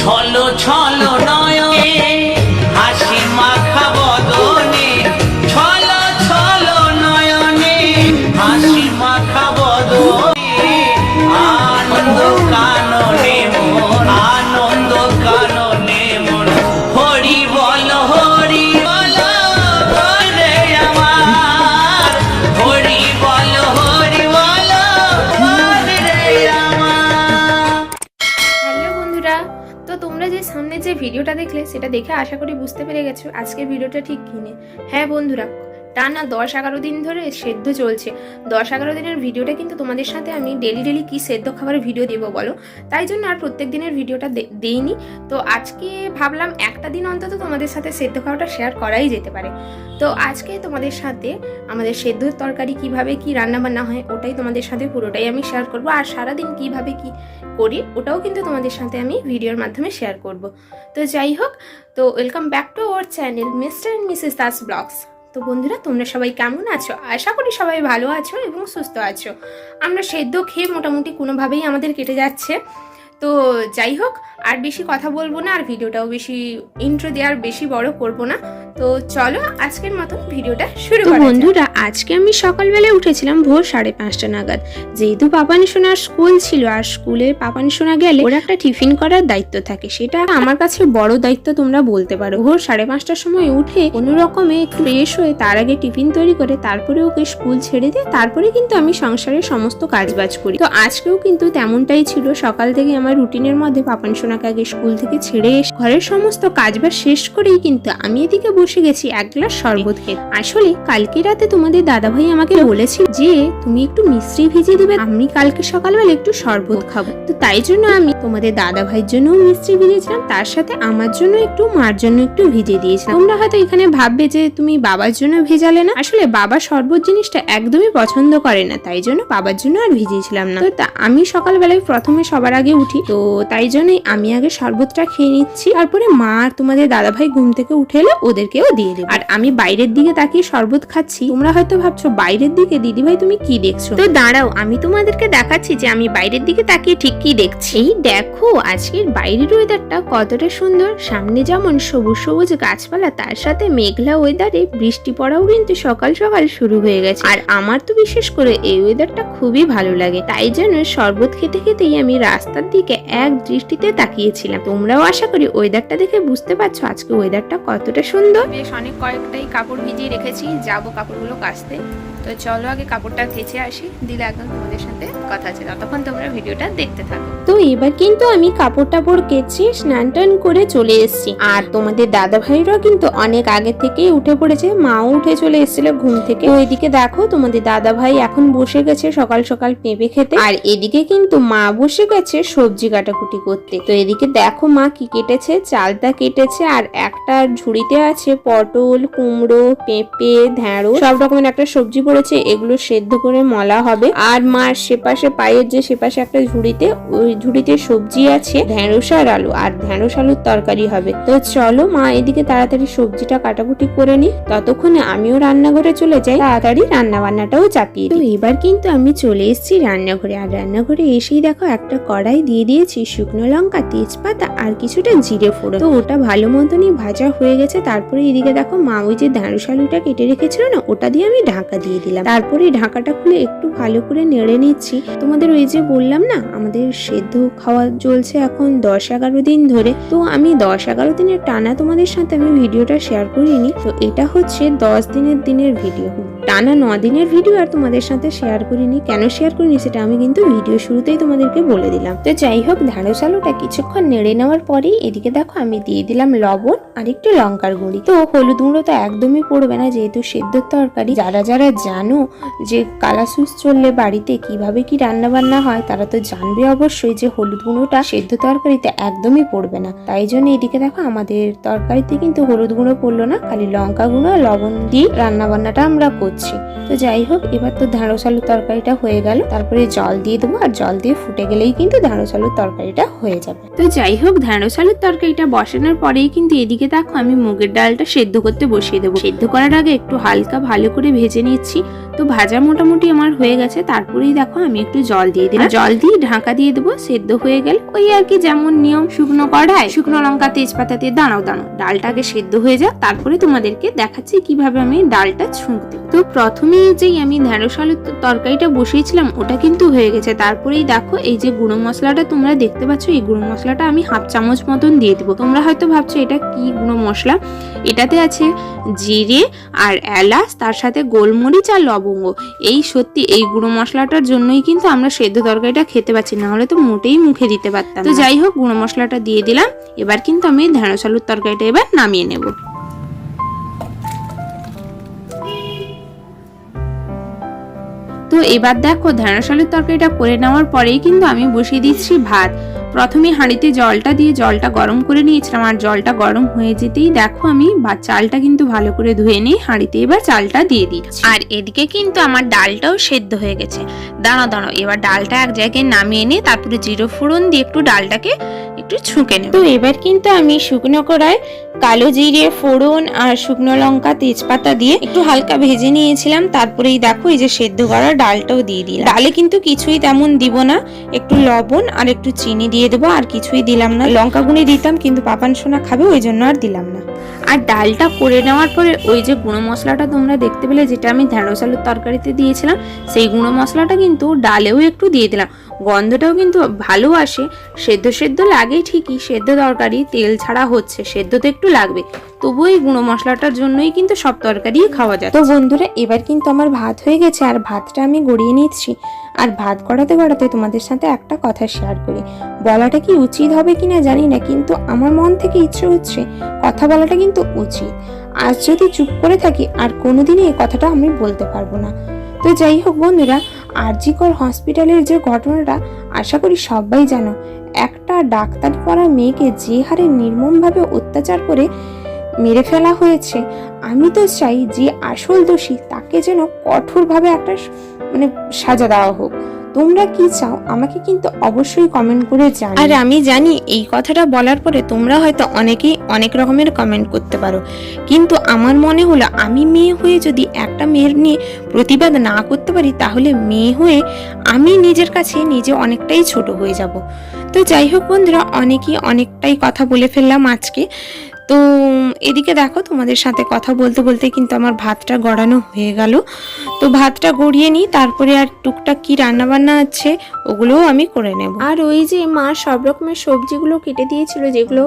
ছলো ছলো নয়নে। ভিডিওটা দেখলে সেটা দেখে আশা করি বুঝতে পেরে গেছো আজকের ভিডিওটা ঠিক কিনে। হ্যাঁ বন্ধুরা টানা দশ এগারো দিন ধরে সেদ্ধ চলছে। দশ এগারো দিনের ভিডিওটা কিন্তু তোমাদের সাথে আমি ডেলি ডেলি কি সেদ্ধ খাবারের ভিডিও দেবো বলো? তাই জন্য আর প্রত্যেক দিনের ভিডিওটা দেইনি। তো আজকে ভাবলাম একটা দিন অন্তত তোমাদের সাথে সেদ্ধ খাওয়াটা শেয়ার করাই যেতে পারে। তো আজকে তোমাদের সাথে আমাদের সেদ্ধ তরকারি কীভাবে কি রান্না বান্না হয়, ওটাই তোমাদের সাথে পুরোটাই আমি শেয়ার করব। আর সারাদিন কীভাবে কি করি, ওটাও কিন্তু তোমাদের সাথে আমি ভিডিওর মাধ্যমে শেয়ার করব। তো যাই হোক, তো welcome back to our channel mister and missus Das vlogs তো বন্ধুরা, তোমরা সবাই কেমন আছো? আশা করি সবাই ভালো আছো এবং সুস্থ আছো। আমরা সেদ্ধ খেয়ে মোটামুটি কোনোভাবেই আমাদের কেটে যাচ্ছে। তো যাই হোক, আর বেশি কথা বলব না, আর ভিডিওটাও বেশি ইন্ট্রো দেওয়ার বেশি বড় করব না। তো চলো আজকের মতন ভিডিওটা শুরু তো বন্ধুরা আজকে আমি সকালবেলায় উঠেছিলাম ভোর সাড়ে পাঁচটা নাগাদ। যেহেতু পাপানি সোনার স্কুল ছিল আর স্কুলে পাপানি সোনা গেলে ওর একটা টিফিন করার দায়িত্ব থাকে। সেটা আমার কাছে বড় দায়িত্ব তোমরা বলতে পারো। ভোর সাড়ে পাঁচটার সময় উঠে কোনো রকমে একটু ফ্রেশ হয়ে তার আগে টিফিন তৈরি করে তারপরে ওকে স্কুল ছেড়ে দিয়ে তারপরে কিন্তু আমি সংসারের সমস্ত কাজবাজ করি। তো আজকেও কিন্তু তেমনটাই ছিল। সকাল থেকে আমার রুটিনের মধ্যে পাপানি সোনাকে আগে স্কুল থেকে ছেড়ে এসে ঘরের সমস্ত কাজবাজ শেষ করেই কিন্তু আমি এদিকে বসে গেছি এক গ্লাস শরবত খেতে আসলে কালকে রাতে তোমাদের দাদাভাই আমাকে বলেছিল যে তুমি একটু মিশ্রি ভিজিয়ে দিবে আমি কালকে সকালবেলা একটু শরবত খাব। তো তাই জন্য আমি তোমাদের দাদা ভাইয়ের জন্য মিষ্টি ভিজিয়েছিলাম তার সাথে আমার জন্য একটু মার জন্য একটু ভিজিয়ে দিয়েছিলাম। তোমরা হয়তো এখানে ভাববে যে তুমি বাবার জন্য ভেজালে না? আসলে বাবা শরবত জিনিসটা একদমই পছন্দ করে না তাই জন্য বাবার জন্য আর ভিজিয়েছিলাম না। তো আমি সকালবেলায় প্রথমে সবার আগে উঠি তো তাই জন্যই আমি আগে শরবতটা খেয়ে নিচ্ছি। তারপরে মা আর তোমাদের দাদা ভাই ঘুম থেকে উঠে এলে ওদেরকেও দিয়ে দেবো। আর আমি বাইরের দিকে তাকিয়ে শরবত খাচ্ছি। তোমরা হয়তো ভাবছ বাইরের দিকে? দিদি ভাই তুমি কি দেখছ? তো দাঁড়াও আমি তোমাদেরকে দেখাচ্ছি যে আমি বাইরের দিকে তাকিয়ে ঠিক কি দেখছি। এই দেখো আজকের বাইরের ওয়েদারটা কতটা সুন্দর। সামনে যেমন সবুজ সবুজ গাছপালা তার সাথে মেঘলা ওয়েদারে বৃষ্টি পড়াও কিন্তু সকাল সকাল শুরু হয়ে গেছে। আর আমার তো বিশেষ করে এই ওয়েদারটা খুবই ভালো লাগে। তাই জন্য শরবত খেতে খেতেই আমি রাস্তার দিকে এক দৃষ্টিতে তাকিয়েছিলাম। তোমরাও আশা করি ওয়েদারটা দেখে বুঝতে পারছ আজকে ওয়েদারটা কতটা সুন্দর। বেশ অনেক কয়েকটাই কাপড় ভিজিয়ে রেখেছি, যাব কাপড়গুলো কাচতে। তো চলো আগে কাপড়টা কেচে আসি, দিলে একদম তোমাদের সাথে কথা আছে ততক্ষণ তোমরা ভিডিওটা দেখতে থাকো। তো এবার কিন্তু আমি কাপড় টাপড় কেচে স্নান টান করে চলে এসেছি। আর তোমাদের দাদা ভাইরাও কিন্তু অনেক আগে থেকেই উঠে পড়েছে। মাও উঠে চলে এসেছিল ঘুম থেকে। তো এদিকে দেখো, তোমাদের দাদা ভাই এখন বসে গেছে সকাল সকাল পেঁপে খেতে। আর এদিকে কিন্তু মা বসে গেছে সবজি কাটাকুটি করতে। তো এদিকে দেখো মা কি কেটেছে, চালটা কেটেছে, আর একটা ঝুড়িতে আছে পটল, কুমড়ো, পেঁপে ঢ্যাঁড়ো সব রকমের একটা সবজি পড়েছে। এগুলো সেদ্ধ করে মলা হবে। আর মার সেপাশে পায়ের যে সেপাশে একটা ঝুড়িতে, ওই ঝুড়িতে সবজি আছে, ঢ্যাঁড়স আর আলু, আর ঢ্যাঁড়স আলুর তরকারি হবে। তো চলো মা, এদিকে তাড়াতাড়ি সবজিটা কাটাকুটি করে নি। ততক্ষণে আমিও রান্নাঘরে চলে যাই। তাড়াতাড়ি রান্না বান্নাটাও চাপিয়ে। তো এবার কিন্তু আমি চলে এসেছি রান্নাঘরে। আর রান্নাঘরে এসেই দেখো একটা কড়াই দিয়ে দিয়েছি, শুকনো লঙ্কা, তেজপাতা আর কিছুটা জিরে ফোড়ন। তো ওটা ভালো মতনই ভাজা হয়ে গেছে। তারপরে এদিকে দেখো মা, ওই যে ঢ্যাঁড়স আলুটা কেটে রেখেছিল না, ওটা দিয়ে আমি ঢাকা দিয়ে দিলাম। তারপরে ঢাকাটা খুলে একটু ভালো করে নেড়ে নিচ্ছি। তোমাদের ওই যে বললাম না, আমাদের সেদ্ধ খাওয়া চলছে এখন দশ এগারো দিন ধরে। তো আমি দশ এগারো দিনের টানা তোমাদের সাথে আমি ভিডিওটা শেয়ার করিনি। তো এটা হচ্ছে দশ দিনের দিনের ভিডিও টানা ন দিনের ভিডিও আর তোমাদের সাথে শেয়ার করিনি। কেন শেয়ার করিনি সেটা আমি কিন্তু ভিডিও শুরুতেই তোমাদেরকে বলে দিলাম। তো যাই হোক ঢ্যাঁড়স আলুটা কিছুক্ষণ নেড়ে নেওয়ার পরেই এদিকে দেখো আমি দিয়ে দিলাম লবণ আর একটু লঙ্কার গুঁড়ি। তো হলুদ গুঁড়ো তো একদমই পড়বে না, যেহেতু সেদ্ধর তরকারি। যারা যারা জানো যে কালাসুস চললে বাড়িতে কীভাবে কি রান্না বান্না হয়, তারা তো জানবে অবশ্যই যে হলুদ গুঁড়োটা সেদ্ধ তরকারিতে একদমই পড়বে না। তাই জন্য এদিকে দেখো আমাদের তরকারিতে কিন্তু হলুদ গুঁড়ো পড়ল না, খালি লঙ্কা গুঁড়ো লবণ দিয়ে রান্না বান্নাটা আমরা করছি। তো যাই হোক, এবার তো ঢ্যাঁড়স আলুর তরকারিটা হয়ে গেল। তারপরে জল দিয়ে দেবো, আর জল দিয়ে ফুটে গেলেই কিন্তু ঢ্যাঁড়স আলুর তরকারিটা হয়ে যাবে। তো যাই হোক ঢ্যাঁড়স আলুর তরকারিটা বসানোর পরেই কিন্তু এদিকে দেখো আমি মুগের ডালটা সেদ্ধ করতে বসিয়ে দেবো। সেদ্ধ করার আগে একটু হালকা ভালো করে ভেজে নিচ্ছি। তো ভাজা মোটামুটি আমার হয়ে গেছে। তারপরেই দেখো আমি একটু জল দিয়ে দিলাম। জল দিয়ে ঢাকা দিয়ে দেবো, সেদ্ধ হয়ে গেল ওই আর কি যেমন নিয়ম, শুকনো কড়াই, শুকনো লঙ্কা, তেজপাতা দিয়ে দাঁড়াও দাঁড়াও ডালটাকে সেদ্ধ হয়ে যাক, তারপরে তোমাদেরকে দেখাচ্ছি কীভাবে আমি ডালটা ছুঁক ছুঁকতে। তো প্রথমেই যেই আমি ঢেঁড়স আলুর তরকারিটা বসিয়েছিলাম, ওটা কিন্তু হয়ে গেছে। তারপরেই দেখো এই যে গুঁড়ো মশলাটা তোমরা দেখতে পাচ্ছ, এই গুঁড়ো মশলাটা আমি হাফ চামচ মতন দিয়ে দেবো। তোমরা হয়তো ভাবছ, এটা কি গুঁড়ো মশলা? এটাতে আছে জিরে আর এলাচ, তার সাথে গোলমরিচ আর লবঙ্গ এই সত্যি এই গুঁড়ো মশলাটার জন্যই কিন্তু আমরা সেদ্ধ তরকারিটা খেতে পাচ্ছি না হলে তো মোটেই মুখে দিতে পারতাম তো যাই হোক গুঁড়ো মশলাটা দিয়ে দিলাম। এবার কিন্তু আমি ঢেঁড়স আলুর তরকারিটা এবার নামিয়ে নেব। তো এবার দেখো ঢেঁড়স আলুর তরকারিটা করে নেওয়ার পরেই কিন্তু আমি বসিয়ে দিচ্ছি ভাত। প্রথমে হাঁড়িতে জলটা দিয়ে জলটা গরম করে নিয়েছিলাম, আর জলটা গরম হয়ে যেতেই দেখো আমি বা চালটা কিন্তু ভালো করে ধুয়ে নিই হাঁড়িতে এবার চালটা দিয়ে দিচ্ছি। আর এদিকে কিন্তু আমার ডালটাও সেদ্ধ হয়ে গেছে। দাঁড়ো দাঁড়ো এবার ডালটা এক জায়গায় নামিয়ে নিয়ে তারপরে জিরো ফোড়ন দিয়ে একটু ডালটাকে একটু ছুঁকে নেব। তো এবার কিন্তু আমি শুকনো কড়ায় কালো জিরে, ফোড়ন আর শুকনো লঙ্কা, তেজপাতা দিয়ে একটু হালকা ভেজে নিয়েছিলাম। তারপরেই দেখো এই যে সেদ্ধ করা ডালটাও দিয়ে দিলাম। ডালে কিন্তু কিছুই তেমন দিব না। একটু লবণ আর একটু চিনি দিয়ে দেবো, আর কিছুই দিলাম না। লঙ্কা গুঁড়ি দিতাম, কিন্তু পাপান সোনা খাবে, ওই জন্য আর দিলাম না। আর ডালটা করে নেওয়ার পরে ওই যে গুঁড়ো মশলাটা তোমরা দেখতে পেলে, যেটা আমি ঢেঁড়স আলুর তরকারিতে দিয়েছিলাম, সেই গুঁড়ো মশলাটা কিন্তু ডালেও একটু দিয়ে দিলাম। গন্ধটাও কিন্তু ভালো আসে। সেদ্ধ সেদ্ধ লাগে ঠিকই, সেদ্ধ তরকারি, তেল ছাড়া হচ্ছে, সেদ্ধ তো একটু লাগবে। তবুও এই গুঁড়ো মশলাটার জন্যই কিন্তু সব তরকারি খাওয়া যায় তো বন্ধুরা, এবার কিন্তু আমার ভাত হয়ে গেছে, আর ভাতটা আমি গড়িয়ে নিচ্ছি। আর ভাত গড়াতে গড়াতে তোমাদের সাথে একটা কথা শেয়ার করি। বলাটা কি উচিত হবে কিনা জানি না, কিন্তু আমার মন থেকে ইচ্ছে হচ্ছে, কথা বলাটা কিন্তু উচিত। আজ যদি চুপ করে থাকি, আর কোনোদিনই এই কথাটা আমি বলতে পারব না। তো যাই হোক বন্ধুরা, আরজিকর হসপিটালের যে ঘটনাটা, আশা করি সবাই জানো, একটা ডাক্তার পড়া মেয়েকে যে হারে নির্মমভাবে অত্যাচার করে মেরে ফেলা হয়েছে, আমি তো চাই যে আসল দোষী তাকে যেন কঠোরভাবে একটা মানে সাজা দেওয়া হোক। তোমরা কি চাও, আমাকে কিন্তু অবশ্যই কমেন্ট করে জানাও। আর আমি জানি, এই কথাটা বলার পরে তোমরা হয়তো অনেকেই অনেক রকমের কমেন্ট করতে পারো। কিন্তু আমার মনে হলো, আমি মেয়ে হয়ে যদি একটা মেয়ের নিয়ে প্রতিবাদ না করতে পারি, তাহলে মেয়ে হয়ে আমি নিজের কাছে নিজে অনেকটাই ছোট হয়ে যাব। তো যাই হোক বন্ধুরা, অনেকেই অনেকটাই কথা বলে ফেললাম আজকে। তো এদিকে দেখো তোমাদের সাথে কথা বলতে বলতে কিন্তু আমার ভাতটা গড়ানো হয়ে গেল। তো ভাতটা গড়িয়ে নিই, তারপরে আর টুকটাক কি রান্না বান্না আছে ওগুলোও আমি করে নেব। আর ওই যে মা সব রকমের সবজিগুলো কেটে দিয়েছিল, যেগুলো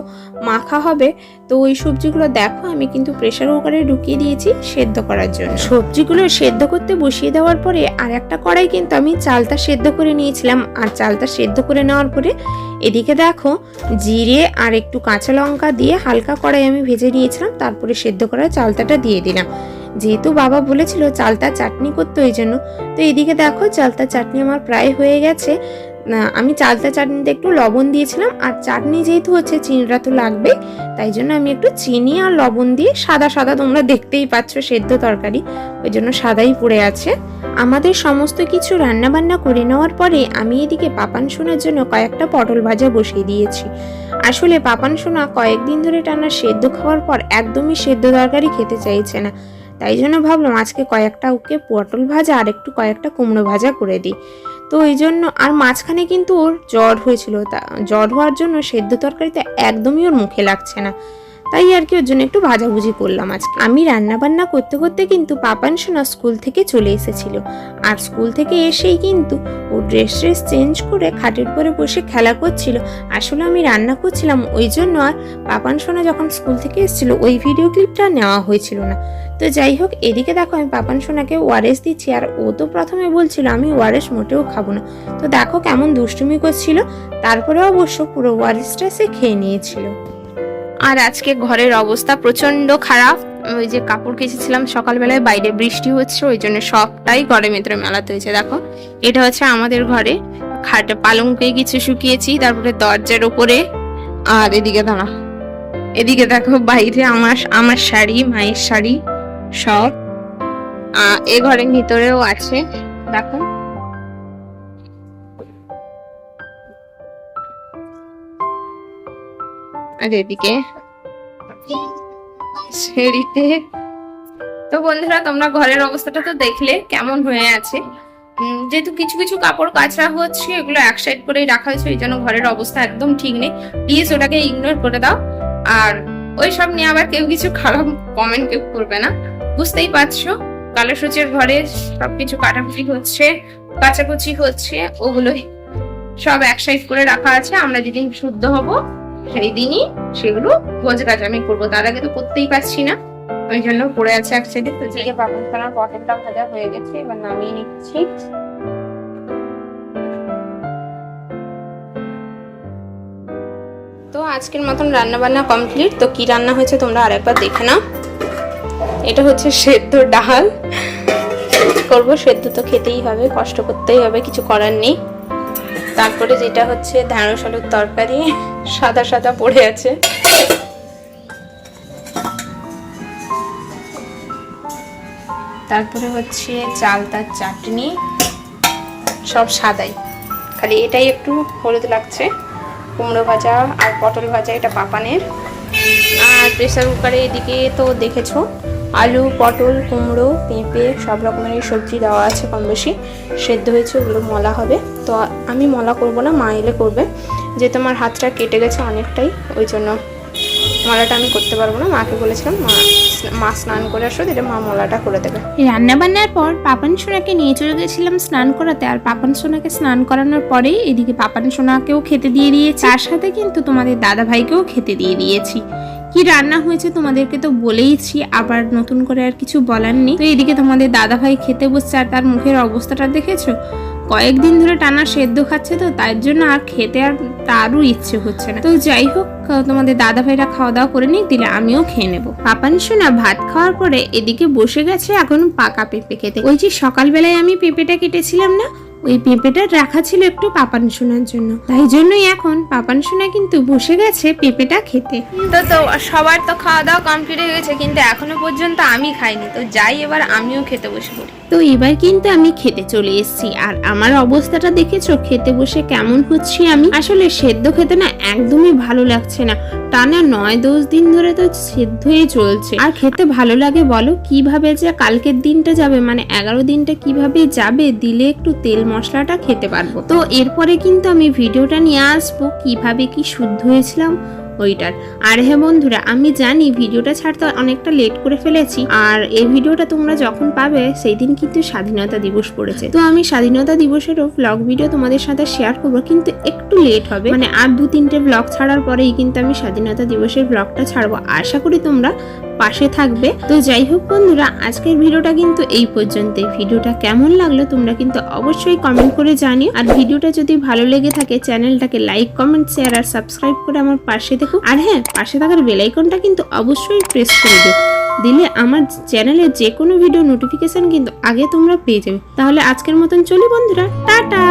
মাখা হবে তো ওই সবজিগুলো দেখো, আমি কিন্তু প্রেসার কুকারে ঢুকিয়ে দিয়েছি সেদ্ধ করার জন্য। সবজিগুলো সেদ্ধ করতে বসিয়ে দেওয়ার পরে আর একটা কড়াই কিন্তু আমি চালটা সেদ্ধ করে নিয়েছিলাম। আর চালটা সেদ্ধ করে নেওয়ার পরে এদিকে দেখো, জিরে আর একটু কাঁচা লঙ্কা দিয়ে হালকা কড়াই আমি ভেজে নিয়েছিলাম, তারপরে সেদ্ধ করা চালতাটা দিয়ে দিলাম। যেহেতু বাবা বলেছিল চালতা চাটনি করতে, ওই জন্য। তো এদিকে দেখো চালতা চাটনি আমার প্রায় হয়ে গেছে। আমি চালতা চাটনিতে একটু লবণ দিয়েছিলাম, আর চাটনি যেহেতু হচ্ছে চিনিটা তো লাগবে, তাই জন্য আমি একটু চিনি আর লবণ দিয়ে সাদা সাদা তোমরা দেখতেই পাচ্ছ সেদ্ধ তরকারি, ওই জন্য সাদাই পড়ে আছে। আমাদের সমস্ত কিছু রান্না বান্না করে নেওয়ার পরে আমি এদিকে পাপান সোনার জন্য কয়েকটা পটল ভাজা বসিয়ে দিয়েছি। আসলে পাপান সোনা কয়েকদিন ধরে টানা সেদ্ধ খাওয়ার পর একদমই সেদ্ধ তরকারি খেতে চাইছে না, তাই জন্য ভাবলাম আজকে কয়েকটা ওকে পটল ভাজা আর একটু কয়েকটা কুমড়ো ভাজা করে দিই। তো ওই জন্য আর মাঝখানে কিন্তু ওর জ্বর হয়েছিল। তা জ্বর হওয়ার জন্য সেদ্ধ তরকারিতে একদমই ওর মুখে লাগছে না। তাই আর কি ওর জন্য একটু ভাজাভুজি করলাম আজকে। আমি রান্না বান্না করতে করতে কিন্তু পাপান সোনা স্কুল থেকে চলে এসেছিল। আর স্কুল থেকে এসেই কিন্তু ও ড্রেস ট্রেস চেঞ্জ করে খাটের উপরে বসে খেলা করছিল। আসলে আমি রান্না করছিলাম, ওই জন্য আর পাপান সোনা যখন স্কুল থেকে এসেছিল, ওই ভিডিও ক্লিপটা নেওয়া হয়েছিল না। তো যাই হোক, এদিকে দেখো আমি পাপান সোনাকে ওয়ারেস দিচ্ছি, আর ও তো প্রথমে বলছিল আমি ওয়ারেস মোটেও খাব না। তো দেখো কেমন দুষ্টুমি করছিল, তারপরে অবশ্য পুরো ওয়ারেসটা সে খেয়ে নিয়েছিল। আর আজকে ঘরের অবস্থা প্রচণ্ড খারাপ। ওই যে কাপড় কেচেছিলাম সকালবেলায়, বাইরে বৃষ্টি হচ্ছে, ওই জন্য সবটাই ঘরের ভেতরে মেলাতে হয়েছে। দেখো, এটা হচ্ছে আমাদের ঘরে। খাটে পালঙ্কে কিছু শুকিয়েছি, তারপরে দরজার ওপরে। আর এদিকে দাঁড়া, এদিকে দেখো বাইরে আমার আমার শাড়ি, মায়ের শাড়ি। সব। এ ঘরের ভিতরেও আছে, দেখো। আর এদিকে? সিঁড়িতে। তো বন্ধুরা, তোমরা ঘরের অবস্থাটা তো দেখলে, কেমন হয়ে আছে। যেহেতু কিছু কিছু কাপড় কাচা হচ্ছে, এগুলো এক সাইড করেই রাখা হয়েছে এই জন্য ঘরের অবস্থা একদম ঠিক নেই। প্লিজ ওটাকে ইগনোর করে দাও। আর ওই সব নিয়ে আবার কেউ কিছু খারাপ কমেন্ট কেউ করবে না। বুঝতেই পারছ? কালো সূচের ঘরে সবকিছু কাটাকুটি হচ্ছে, কাচাকুচি হচ্ছে, ওগুলোই সব এক সাইড করে রাখা আছে। আমরা যেদিন শুদ্ধ হব, সেই দিনই সেগুলো গোজ গাছ আমি করব। তার আগে তো করতেই পারছি না। ওই জন্য পড়ে আছে এক সাইডে। তো যে পাপন খানার পটেলটা ভাজা হয়ে গেছে, এবার নামিয়ে নিচ্ছি। তো আজকের মতন রান্না বান্না কমপ্লিট। তো কি রান্না হয়েছে তোমরা আরেকবার দেখে নাও। এটা হচ্ছে সেদ্ধ ডাল। করব সেদ্ধ তো খেতেই হবে, কষ্ট করতেই হবে, কিছু করার নেই। তারপরে যেটা হচ্ছে ঢ্যাঁড়স, আলুর তরকারি, সাদা সাদা পড়ে আছে। তারপরে হচ্ছে চালতার চাটনি, সব সাদাই। খালি এটাই একটু হলুদ লাগছে, কুমড়ো ভাজা আর পটল ভাজা, এটা পাপানের। আর প্রেসার কুকারে এদিকে তো দেখেছ আলু, পটল, কুমড়ো, পেঁপে, সব রকমের সবজি দেওয়া আছে কম বেশি। সেদ্ধ হয়েছে, ওগুলো মলা হবে। তো আমি মলা করব না, মা এলে করবে। যেহেতু আমার হাতটা কেটে গেছে অনেকটাই, ওই জন্য মলাটা আমি করতে পারব না। মাকে বলেছিলাম, মা মা স্নান করে আসো, দিলে মা মলাটা করে দেবে। রান্না বান্নার পর পাপান সোনাকে নিয়ে চলে গেছিলাম স্নান করাতে। আর পাপান সোনাকে স্নান করানোর পরেই এদিকে পাপান সোনাকেও খেতে দিয়ে দিয়েছি। তার সাথে কিন্তু তোমাদের দাদা ভাইকেও খেতে দিয়ে দিয়েছি। কি রান্না হয়েছে তোমাদেরকে তো বলেইছি, আবার নতুন করে আর কিছু বলার নেই। তো এদিকে তোমাদের দাদা ভাই খেতে বসছে আর তার মুখের অবস্থাটা দেখেছ? কয়েকদিন ধরে টানা সেদ্ধ খাচ্ছে তো তার জন্য আর খেতে আর তারও ইচ্ছে হচ্ছে না। তো যাই হোক, তোমাদের দাদা ভাইরা খাওয়া দাওয়া করে নিক, দিলে আমিও খেয়ে নেব। পাপান সোনা ভাত খাওয়ার পরে এদিকে বসে গেছে এখন পাকা পেঁপে খেতে। ওই যে সকালবেলায় আমি পেঁপেটা কেটেছিলাম না ওই পেঁপেটার রাখা ছিল একটু পাপান সোনার জন্য। তাই জন্যই এখন পাপান সোনা কিন্তু বসে গেছে পেঁপেটা খেতে। তো তো, সবার তো খাওয়া দাওয়া কমপ্লিট হয়ে গেছে, কিন্তু এখনও পর্যন্ত আমি খাইনি। তো যাই, এবার আমিও খেতে বসে পড়ি। তো এবার কিন্তু আমি খেতে চলে এসেছি। আর আমার অবস্থাটা দেখেছ? খেতে বসে কেমন হচ্ছি আমি? আসলে সেদ্ধ খেতে না একদমই ভালো লাগছে না। টানা নয়, দশ দিন ধরে তো সেদ্ধই চলছে। আর খেতে ভালো লাগে বলো? কীভাবে যে কালকের দিনটা যাবে? মানে এগারো দিনটা কীভাবে যাবে? দিলে একটু তেল মশলাটা খেতে পারব। তো এরপরে কিন্তু আমি ভিডিওটা নিয়ে আসব। কীভাবে কি শুদ্ধ হয়েছিলাম? ওইটার। আর হ্যাঁ বন্ধুরা, আমি জানি ভিডিওটা ছাড়তে অনেকটা লেট করে ফেলেছি, আর এই ভিডিওটা তোমরা যখন পাবে সেই দিন কিন্তু স্বাধীনতা দিবস পড়েছে। তো আমি স্বাধীনতা দিবসেরও ব্লগ ভিডিও তোমাদের সাথে শেয়ার করব, কিন্তু একটু লেট হবে। মানে আর দু তিনটে ব্লগ ছাড়ার পরেই কিন্তু আমি স্বাধীনতা দিবসের ব্লগটা ছাড়বো। আশা করি তোমরা পাশে থাকবে। তো যাই হোক বন্ধুরা, আজকের ভিডিওটা কিন্তু এই পর্যন্তই। ভিডিওটা কেমন লাগল তোমরা কিন্তু অবশ্যই কমেন্ট করে জানিও। আর ভিডিওটা যদি ভালো লেগে থাকে, চ্যানেলটাকে লাইক কমেন্ট শেয়ার আর সাবস্ক্রাইব করে আমার পাশে দেখো আর হ্যাঁ পাশে থাকার বেলাইকনটা কিন্তু অবশ্যই প্রেস করে দিও। দিলে আমার চ্যানেলে যে কোনো ভিডিও নোটিফিকেশন কিন্তু আগে তোমরা পেয়ে যাবে। তাহলে আজকের মতন চলি বন্ধুরা। টাটা!